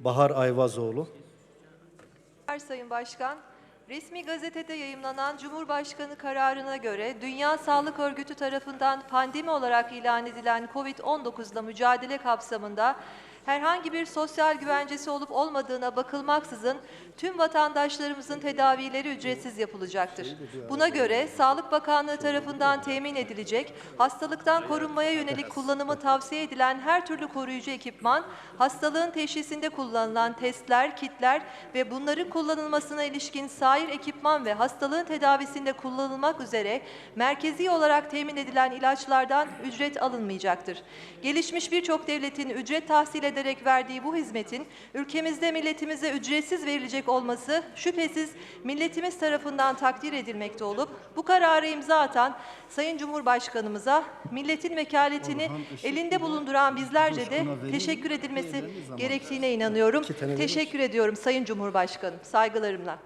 Bahar Ayvazoğlu. Sayın Başkan, resmi gazetede yayımlanan Cumhurbaşkanı kararına göre Dünya Sağlık Örgütü tarafından pandemi olarak ilan edilen COVID-19 ile mücadele kapsamında herhangi bir sosyal güvencesi olup olmadığına bakılmaksızın tüm vatandaşlarımızın tedavileri ücretsiz yapılacaktır. Buna göre Sağlık Bakanlığı tarafından temin edilecek hastalıktan korunmaya yönelik kullanımı tavsiye edilen her türlü koruyucu ekipman, hastalığın teşhisinde kullanılan testler, kitler ve bunların kullanılmasına ilişkin sair ekipman ve hastalığın tedavisinde kullanılmak üzere merkezi olarak temin edilen ilaçlardan ücret alınmayacaktır. Gelişmiş birçok devletin ücret tahsil ederek verdiği bu hizmetin ülkemizde milletimize ücretsiz verilecek olması şüphesiz milletimiz tarafından takdir edilmekte olup bu kararı imza atan Sayın Cumhurbaşkanımıza milletin vekaletini elinde bulunduran bizlerce de teşekkür edilmesi gerektiğine inanıyorum. Teşekkür ediyorum Sayın Cumhurbaşkanım. Saygılarımla.